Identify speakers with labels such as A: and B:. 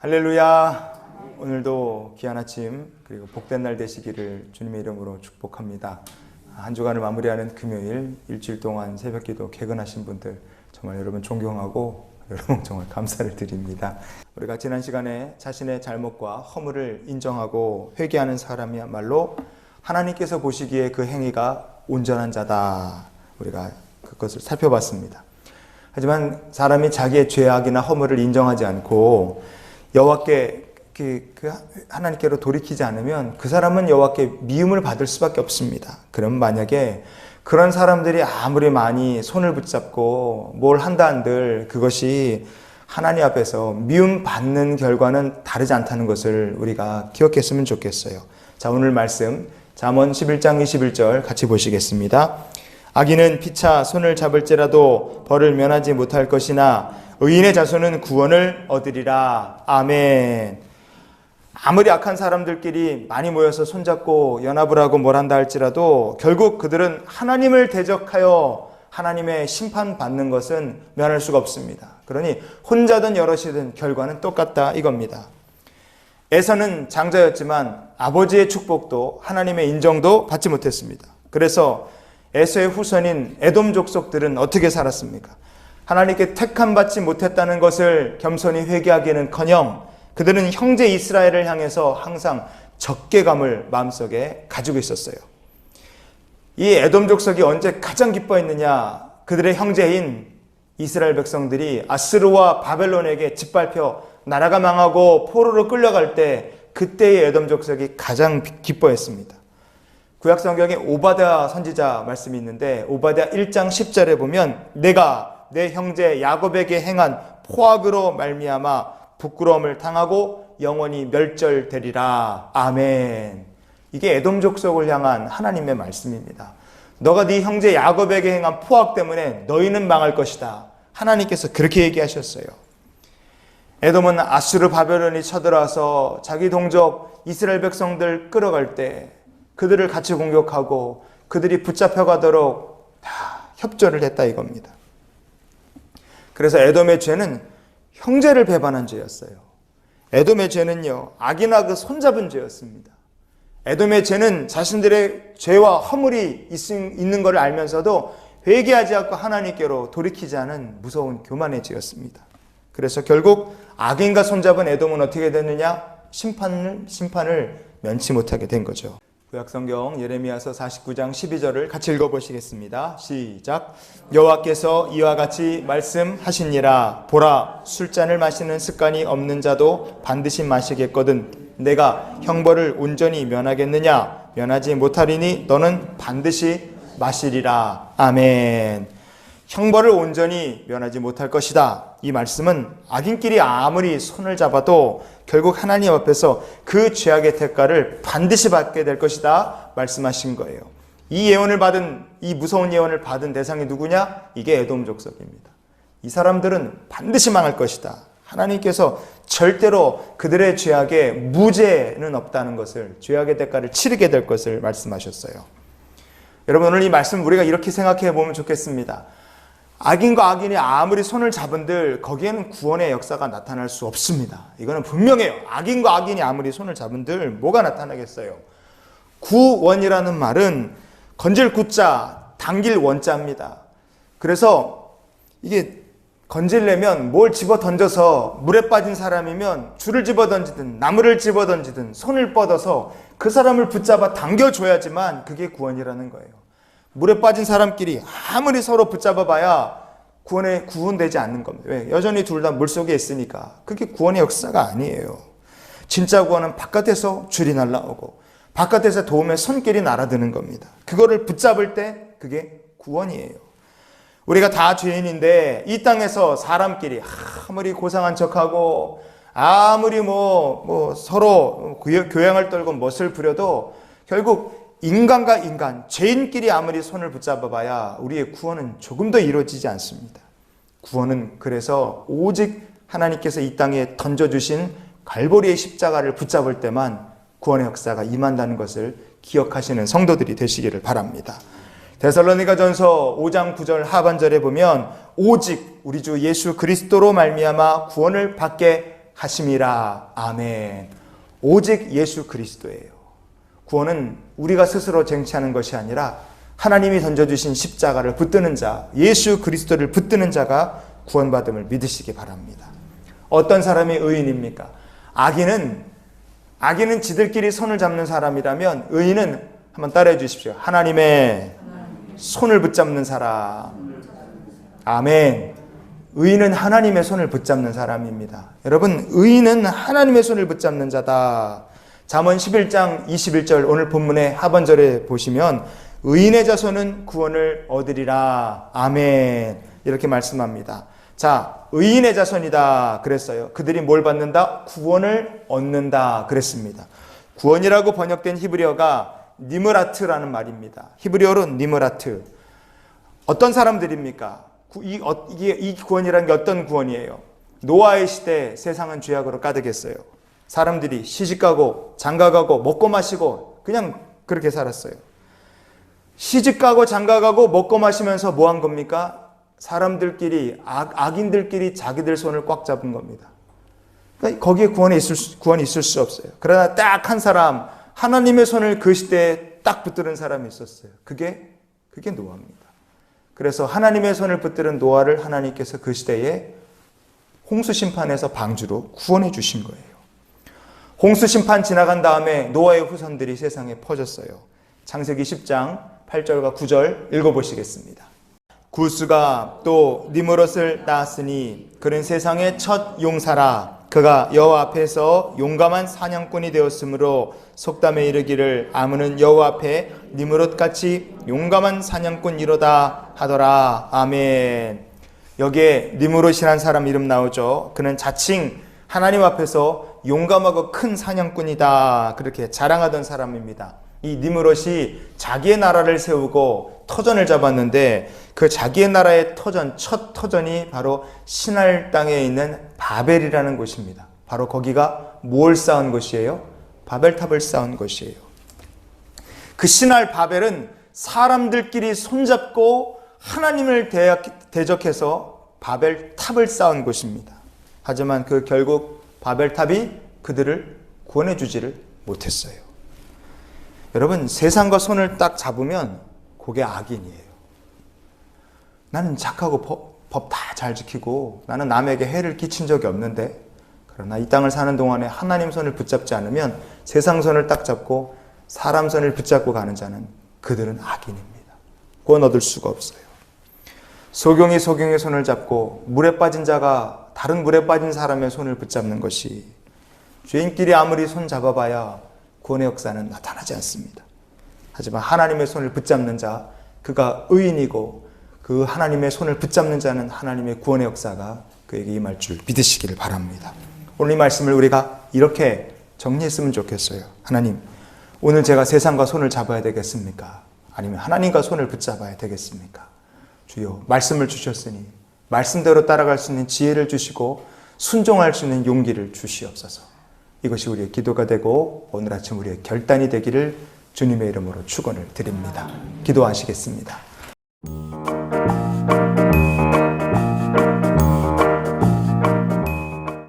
A: 할렐루야. 오늘도 귀한 아침 그리고 복된 날 되시기를 주님의 이름으로 축복합니다. 한 주간을 마무리하는 금요일 일주일 동안 새벽기도 개근하신 분들 정말 여러분 존경하고 여러분 정말 감사를 드립니다. 우리가 지난 시간에 자신의 잘못과 허물을 인정하고 회개하는 사람이야말로 하나님께서 보시기에 그 행위가 온전한 자다. 우리가 그것을 살펴봤습니다. 하지만 사람이 자기의 죄악이나 허물을 인정하지 않고 여호와께 그, 그 하나님께로 돌이키지 않으면 그 사람은 여호와께 미움을 받을 수밖에 없습니다. 그럼 만약에 그런 사람들이 아무리 많이 손을 붙잡고 뭘 한다 한들 그것이 하나님 앞에서 미움 받는 결과는 다르지 않다는 것을 우리가 기억했으면 좋겠어요. 자, 오늘 말씀 잠언 11장 21절 같이 보시겠습니다. 악인은 피차 손을 잡을지라도 벌을 면하지 못할 것이나 의인의 자손은 구원을 얻으리라. 아멘. 아무리 악한 사람들끼리 많이 모여서 손잡고 연합을 하고 뭘 한다 할지라도 결국 그들은 하나님을 대적하여 하나님의 심판받는 것은 면할 수가 없습니다. 그러니 혼자든 여럿이든 결과는 똑같다 이겁니다. 에서는 장자였지만 아버지의 축복도 하나님의 인정도 받지 못했습니다. 그래서 에서의 후손인 에돔 족속들은 어떻게 살았습니까? 하나님께 택함 받지 못했다는 것을 겸손히 회개하기는커녕 그들은 형제 이스라엘을 향해서 항상 적개감을 마음속에 가지고 있었어요. 이 에돔 족속이 언제 가장 기뻐했느냐? 그들의 형제인 이스라엘 백성들이 아스르와 바벨론에게 짓밟혀 나라가 망하고 포로로 끌려갈 때 그때의 에돔 족속이 가장 기뻐했습니다. 구약 성경에 오바댜 선지자 말씀이 있는데 오바댜 1장 10절에 보면 내가 내 형제 야곱에게 행한 포악으로 말미암아 부끄러움을 당하고 영원히 멸절되리라. 아멘. 이게 에돔 족속을 향한 하나님의 말씀입니다. 너가 네 형제 야곱에게 행한 포악 때문에 너희는 망할 것이다. 하나님께서 그렇게 얘기하셨어요. 에돔은 아수르 바벨론이 쳐들어와서 자기 동족 이스라엘 백성들 끌어갈 때 그들을 같이 공격하고 그들이 붙잡혀 가도록 다 협조를 했다 이겁니다. 그래서 에돔의 죄는 형제를 배반한 죄였어요. 에돔의 죄는요, 악이나 그 손잡은 죄였습니다. 에돔의 죄는 자신들의 죄와 허물이 있는 것을 알면서도 회개하지 않고 하나님께로 돌이키지 않은 무서운 교만의 죄였습니다. 그래서 결국 악인과 손잡은 에돔은 어떻게 됐느냐? 심판을, 심판을 면치 못하게 된 거죠. 구약성경 예레미야서 49장 12절을 같이 읽어보시겠습니다. 시작. 여호와께서 이와 같이 말씀하시니라. 보라, 술잔을 마시는 습관이 없는 자도 반드시 마시겠거든. 내가 형벌을 온전히 면하겠느냐? 면하지 못하리니 너는 반드시 마시리라. 아멘. 형벌을 온전히 면하지 못할 것이다. 이 말씀은 악인끼리 아무리 손을 잡아도 결국 하나님 앞에서 그 죄악의 대가를 반드시 받게 될 것이다. 말씀하신 거예요. 이 예언을 받은, 이 무서운 예언을 받은 대상이 누구냐? 이게 에돔 족속입니다. 이 사람들은 반드시 망할 것이다. 하나님께서 절대로 그들의 죄악에 무죄는 없다는 것을, 죄악의 대가를 치르게 될 것을 말씀하셨어요. 여러분, 오늘 이 말씀 우리가 이렇게 생각해 보면 좋겠습니다. 악인과 악인이 아무리 손을 잡은들 거기에는 구원의 역사가 나타날 수 없습니다. 이거는 분명해요. 악인과 악인이 아무리 손을 잡은들 뭐가 나타나겠어요? 구원이라는 말은 건질 구자, 당길 원자입니다. 그래서 이게 건질려면 뭘 집어 던져서 물에 빠진 사람이면 줄을 집어 던지든 나무를 집어 던지든 손을 뻗어서 그 사람을 붙잡아 당겨줘야지만 그게 구원이라는 거예요. 물에 빠진 사람끼리 아무리 서로 붙잡아 봐야 구원에 구원되지 않는 겁니다. 왜? 여전히 둘 다 물속에 있으니까. 그게 구원의 역사가 아니에요. 진짜 구원은 바깥에서 줄이 날라오고 바깥에서 도움의 손길이 날아드는 겁니다. 그거를 붙잡을 때 그게 구원이에요. 우리가 다 죄인인데 이 땅에서 사람끼리 아무리 고상한 척하고 아무리 뭐, 뭐 서로 교양을 떨고 멋을 부려도 결국 인간과 인간, 죄인끼리 아무리 손을 붙잡아 봐야 우리의 구원은 조금 더 이루어지지 않습니다. 구원은 그래서 오직 하나님께서 이 땅에 던져주신 갈보리의 십자가를 붙잡을 때만 구원의 역사가 임한다는 것을 기억하시는 성도들이 되시기를 바랍니다. 데살로니가 전서 5장 9절 하반절에 보면 오직 우리 주 예수 그리스도로 말미암아 구원을 받게 하심이라. 아멘. 오직 예수 그리스도예요. 구원은 우리가 스스로 쟁취하는 것이 아니라 하나님이 던져주신 십자가를 붙드는 자, 예수 그리스도를 붙드는 자가 구원받음을 믿으시기 바랍니다. 어떤 사람이 의인입니까? 악인은 악인은 지들끼리 손을 잡는 사람이라면 의인은 한번 따라해 주십시오. 하나님의 손을 붙잡는 사람. 아멘. 의인은 하나님의 손을 붙잡는 사람입니다. 여러분, 의인은 하나님의 손을 붙잡는 자다. 잠언 11장 21절 오늘 본문의 하반절에 보시면 의인의 자손은 구원을 얻으리라. 아멘. 이렇게 말씀합니다. 자, 의인의 자손이다 그랬어요. 그들이 뭘 받는다? 구원을 얻는다 그랬습니다. 구원이라고 번역된 히브리어가 니므라트라는 말입니다. 히브리어로 니므라트. 어떤 사람들입니까? 구- 이, 어, 이게, 이 구원이라는 게 어떤 구원이에요? 노아의 시대 세상은 죄악으로 가득했어요. 사람들이 시집가고 장가가고 먹고 마시고 그냥 그렇게 살았어요. 시집가고 장가가고 먹고 마시면서 뭐 한 겁니까? 사람들끼리 악, 악인들끼리 자기들 손을 꽉 잡은 겁니다. 그러니까 거기에 구원이 있을 수, 구원이 있을 수 없어요. 그러나 딱 한 사람 하나님의 손을 그 시대에 딱 붙드는 사람이 있었어요. 그게 그게 노아입니다. 그래서 하나님의 손을 붙드는 노아를 하나님께서 그 시대에 홍수 심판에서 방주로 구원해 주신 거예요. 홍수 심판 지나간 다음에 노아의 후손들이 세상에 퍼졌어요. 창세기 10장 8절과 9절 읽어보시겠습니다. 구스가 또 니무롯을 낳았으니 그는 세상의 첫 용사라 그가 여호와 앞에서 용감한 사냥꾼이 되었으므로 속담에 이르기를 아무는 여호와 앞에 니무롯 같이 용감한 사냥꾼이로다 하더라 아멘 여기에 니무롯이라는 사람 이름 나오죠 그는 자칭 하나님 앞에서 용감하고 큰 사냥꾼이다 그렇게 자랑하던 사람입니다 이 니무롯이 자기의 나라를 세우고 터전을 잡았는데 그 자기의 나라의 터전, 첫 터전이 바로 신할 땅에 있는 바벨이라는 곳입니다. 바로 거기가 뭘 쌓은 곳이에요? 바벨탑을 쌓은 곳이에요. 그 신할 바벨은 사람들끼리 손잡고 하나님을 대적해서 바벨탑을 쌓은 곳입니다. 하지만 그 결국 바벨탑이 그들을 구원해 주지를 못했어요. 여러분 세상과 손을 딱 잡으면 그게 악인이에요. 나는 착하고 법 다 잘 지키고 나는 남에게 해를 끼친 적이 없는데 그러나 이 땅을 사는 동안에 하나님 손을 붙잡지 않으면 세상 손을 딱 잡고 사람 손을 붙잡고 가는 자는 그들은 악인입니다. 구원 얻을 수가 없어요. 소경이 소경의 손을 잡고 물에 빠진 자가 다른 물에 빠진 사람의 손을 붙잡는 것이 죄인끼리 아무리 손 잡아봐야 구원의 역사는 나타나지 않습니다. 하지만 하나님의 손을 붙잡는 자, 그가 의인이고 그 하나님의 손을 붙잡는 자는 하나님의 구원의 역사가 그에게 임할 줄 믿으시기를 바랍니다. 오늘 이 말씀을 우리가 이렇게 정리했으면 좋겠어요. 하나님, 오늘 제가 세상과 손을 잡아야 되겠습니까? 아니면 하나님과 손을 붙잡아야 되겠습니까? 주여, 말씀을 주셨으니 말씀대로 따라갈 수 있는 지혜를 주시고 순종할 수 있는 용기를 주시옵소서. 이것이 우리의 기도가 되고 오늘 아침 우리의 결단이 되기를 주님의 이름으로 축원을 드립니다. 기도하시겠습니다.